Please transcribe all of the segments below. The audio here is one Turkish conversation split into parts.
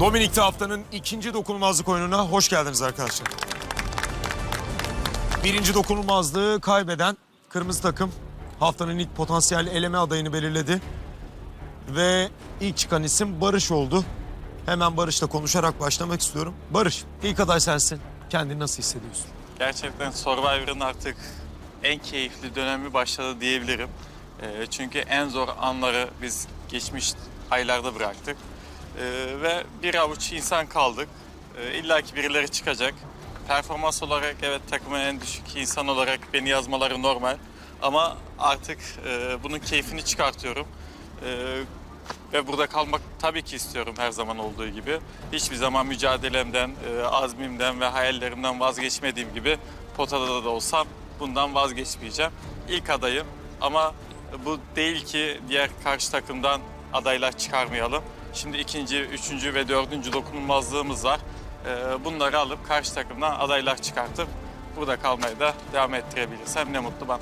Dominik'te haftanın ikinci dokunulmazlık oyununa hoş geldiniz arkadaşlar. Birinci dokunulmazlığı kaybeden kırmızı takım haftanın ilk potansiyel eleme adayını belirledi. Ve ilk çıkan isim Barış oldu. Hemen Barış'la konuşarak başlamak istiyorum. Barış, ilk aday sensin. Kendini nasıl hissediyorsun? Gerçekten Survivor'ın artık en keyifli dönemi başladı diyebilirim. Ee, çünkü en zor anları biz geçmiş aylarda bıraktık. Ee, ve bir avuç insan kaldık. Ee, İlla ki birileri çıkacak. Performans olarak evet takımın en düşük insan olarak beni yazmaları normal. Ama artık e, bunun keyfini çıkartıyorum. Ee, ve burada kalmak tabii ki istiyorum her zaman olduğu gibi. Hiçbir zaman mücadelemden, e, azmimden ve hayallerimden vazgeçmediğim gibi potada da olsam bundan vazgeçmeyeceğim. İlk adayım ama bu değil ki diğer karşı takımdan adaylar çıkarmayalım. Şimdi ikinci, üçüncü ve dördüncü dokunulmazlığımız var. E, Bunları alıp karşı takımdan adaylar çıkartıp burada kalmayı da devam ettirebilirsem ne mutlu bana.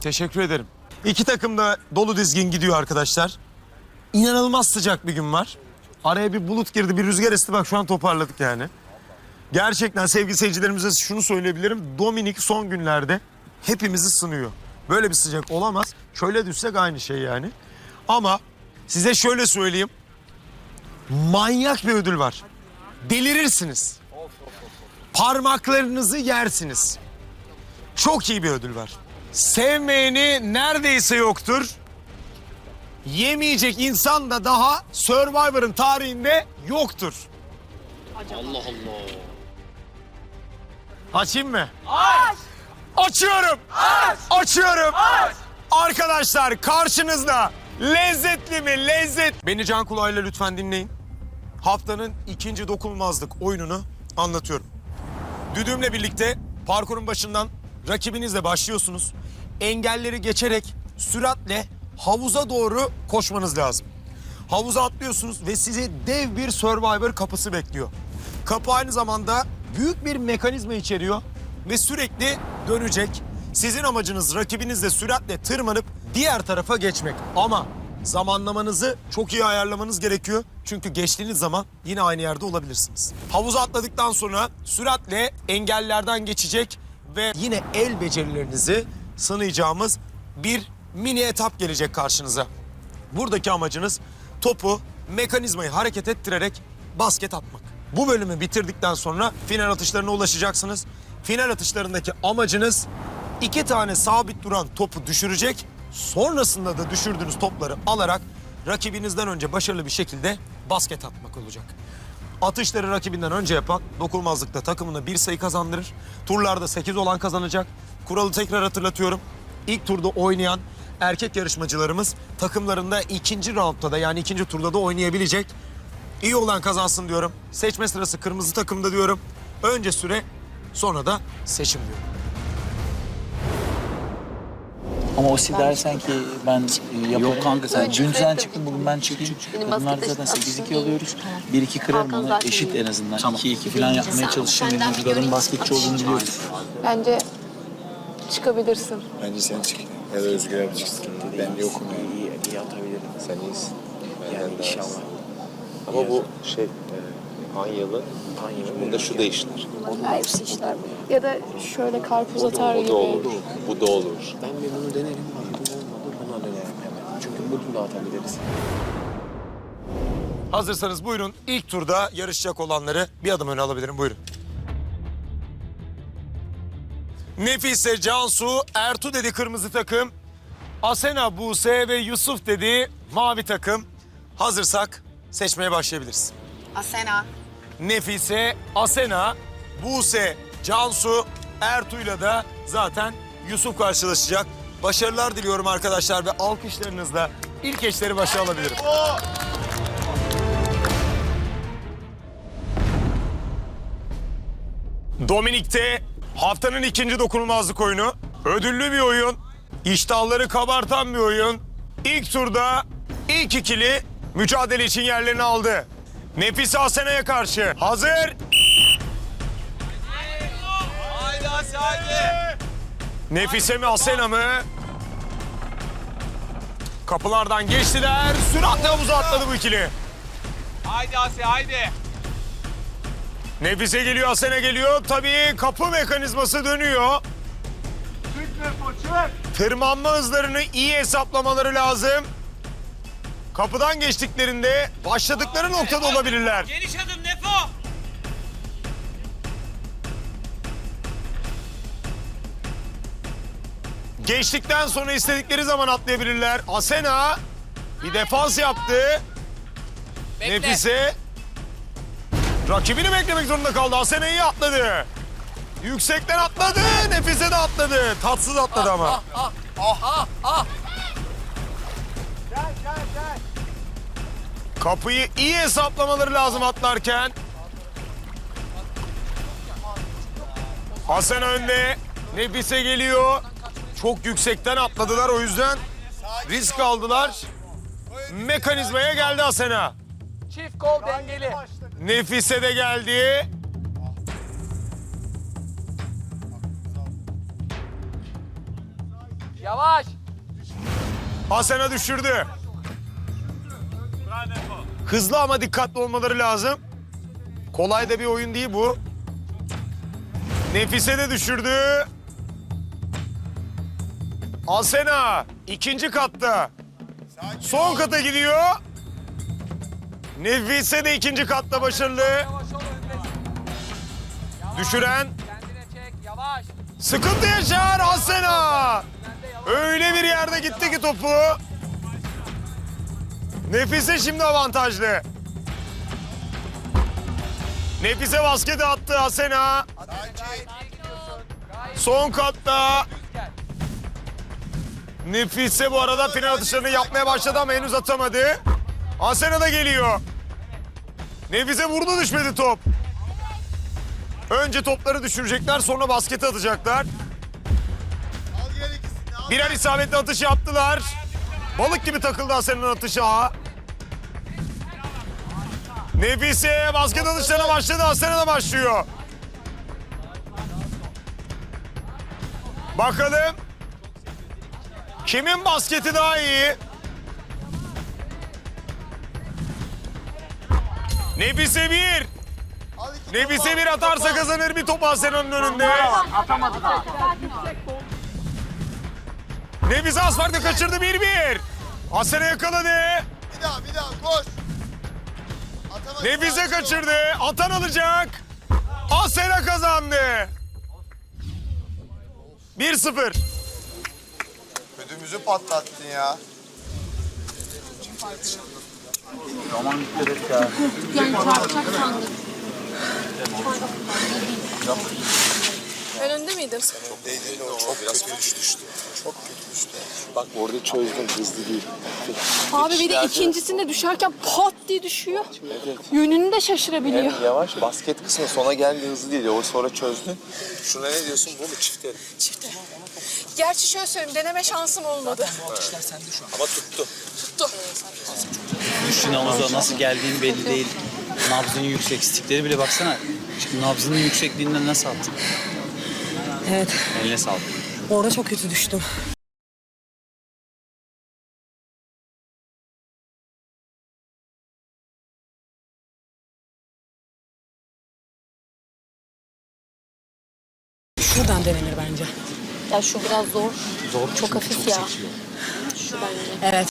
Teşekkür ederim. İki takım da dolu dizgin gidiyor arkadaşlar. İnanılmaz sıcak bir gün var. Araya bir bulut girdi, bir rüzgar esti. Bak şu an toparladık yani. Gerçekten sevgili seyircilerimize şunu söyleyebilirim. Dominik son günlerde hepimizi sınıyor. Böyle bir sıcak olamaz. Şöyle düşsek aynı şey yani. Ama size şöyle söyleyeyim. Manyak bir ödül var. Delirirsiniz. Parmaklarınızı yersiniz. Çok iyi bir ödül var. Sevmeyeni neredeyse yoktur. Yemeyecek insan da daha Survivor'ın tarihinde yoktur. Allah Allah. Açayım mı? Aç! Açıyorum! Aç! Açıyorum! Aç! Arkadaşlar karşınızda lezzetli mi lezzet? Beni can kulağıyla lütfen dinleyin. Haftanın ikinci dokunulmazlık oyununu anlatıyorum. Düdüğümle birlikte parkurun başından rakibinizle başlıyorsunuz. Engelleri geçerek süratle havuza doğru koşmanız lazım. Havuza atlıyorsunuz ve sizi dev bir Survivor kapısı bekliyor. Kapı aynı zamanda büyük bir mekanizma içeriyor ve sürekli dönecek. Sizin amacınız rakibinizle süratle tırmanıp diğer tarafa geçmek. Ama zamanlamanızı çok iyi ayarlamanız gerekiyor. Çünkü geçtiğiniz zaman yine aynı yerde olabilirsiniz. Havuza atladıktan sonra süratle engellerden geçecek ve yine el becerilerinizi sınayacağımız bir mini etap gelecek karşınıza. Buradaki amacınız topu mekanizmayı hareket ettirerek basket atmak. Bu bölümü bitirdikten sonra final atışlarına ulaşacaksınız. Final atışlarındaki amacınız iki tane sabit duran topu düşürecek. Sonrasında da düşürdüğünüz topları alarak rakibinizden önce başarılı bir şekilde basket atmak olacak. Atışları rakibinden önce yapan dokunmazlıkta takımına bir sayı kazandırır. Turlarda 8 olan kazanacak. Kuralı tekrar hatırlatıyorum. İlk turda oynayan erkek yarışmacılarımız takımlarında ikinci roundda da yani ikinci turda da oynayabilecek. İyi olan kazansın diyorum. Seçme sırası kırmızı takımda diyorum. Önce süre sonra da seçim diyorum. Ama o dersen ki ben e, yaparım. Yok kanka sen Dün sen çıktın bugün ben çıkayım. Bunlar zaten aslında 8-2 alıyoruz. 1-2 kırarım onu eşit en azından. Tamam. 2-2 falan yapmaya çalışacağım. Benim göreyim. basketçi olduğunu biliyoruz. Bence çıkabilirsin. Bence sen çık. Ya da Özgür abi çıksın. Ben yokum yani. İyi, iyi atabilirim. Sen iyisin. Yani inşallah. Ama bu şey, Anyalı. Anyalı. Bunda şu da işler. Hepsi işler. Ya da şöyle karpuz atar gibi. da olur. Bu da olur. Ben bir bunu denerim. Baktım olmadı buna dönerim hemen. Çünkü bunu da atabiliriz. Hazırsanız buyurun ilk turda yarışacak olanları bir adım öne alabilirim buyurun. Nefise, Cansu, Ertu dedi kırmızı takım. Asena, Buse ve Yusuf dedi mavi takım. Hazırsak seçmeye başlayabiliriz. Asena. Nefise, Asena, Buse, Cansu, Ertuğ'yla da zaten Yusuf karşılaşacak. Başarılar diliyorum arkadaşlar ve alkışlarınızla ilk eşleri başa alabilirim. Dominik'te haftanın ikinci dokunulmazlık oyunu. Ödüllü bir oyun. İştahları kabartan bir oyun. İlk turda ilk ikili mücadele için yerlerini aldı. Nefise Asena'ya karşı. Hazır. Nefise mi Asena mı? Kapılardan geçtiler. Süratle havuza atladı bu ikili. Haydi Asya haydi. Nefise geliyor, Asena geliyor. Tabii kapı mekanizması dönüyor. Tırmanma hızlarını iyi hesaplamaları lazım. Kapıdan geçtiklerinde başladıkları noktada olabilirler. Geniş adım Nefo. Geçtikten sonra istedikleri zaman atlayabilirler. Asena bir defans yaptı. Nefise rakibini beklemek zorunda kaldı. Asena iyi atladı. Yüksekten atladı. Nefise de atladı. Tatsız atladı ama. Kapıyı iyi hesaplamaları lazım atlarken. Asena önde. Nefise geliyor. Çok yüksekten atladılar o yüzden risk aldılar. Mekanizmaya geldi Asena. Çift kol dengeli. Nefise de geldi. Yavaş. Asena düşürdü. Hızlı ama dikkatli olmaları lazım. Kolay da bir oyun değil bu. Nefise de düşürdü. Asena ikinci katta. Son kata gidiyor. Nefise de ikinci katta başarılı. Düşüren sıkıntı yaşar Asena. Öyle bir yerde gitti ki topu. Nefise şimdi avantajlı. Nefise basketi attı Asena. Son katta. Nefise bu arada final atışlarını yapmaya başladı ama henüz atamadı. Asena da geliyor. Nefise vurdu düşmedi top. Önce topları düşürecekler sonra basketi atacaklar. Birer isabetli atış yaptılar. Balık gibi takıldı Asena'nın atışı ha. Nefise basket atışlarına başladı. Asena da başlıyor. Bakalım. Kimin basketi daha iyi? Nefise bir. Nefise bir atarsa kazanır bir top Asena'nın önünde. Nefise Asfar'da kaçırdı 1-1. Asena yakaladı. Bir daha bir daha koş. Nefise kaçırdı. Atan alacak. Asena kazandı. 1-0. Ödümüzü patlattın ya. Yani çarpacak sandım. Ben önde miydim? Değdiğinde o çok kötü düştü. Çok kötü düştü. Bak orada çözdüm hızlı değil. Abi bir de ikincisinde düşerken pat diye düşüyor. Yönünü de şaşırabiliyor. Hem yavaş basket kısmı sona geldi hızlı değil. O sonra çözdü. Şuna ne diyorsun bu mu çifte? Gerçi şöyle söyleyeyim deneme şansım olmadı. Ama tuttu. Düştüğün havuza nasıl geldiğin belli değil. Nabzının yüksek stikleri bile baksana. Şimdi nabzının yüksekliğinden nasıl attın? Evet, Eline sağlık. orada çok kötü düştüm. Şuradan denenir bence. Ya şu biraz zor. Zor. Çok hafif ya. Şu bence. Evet.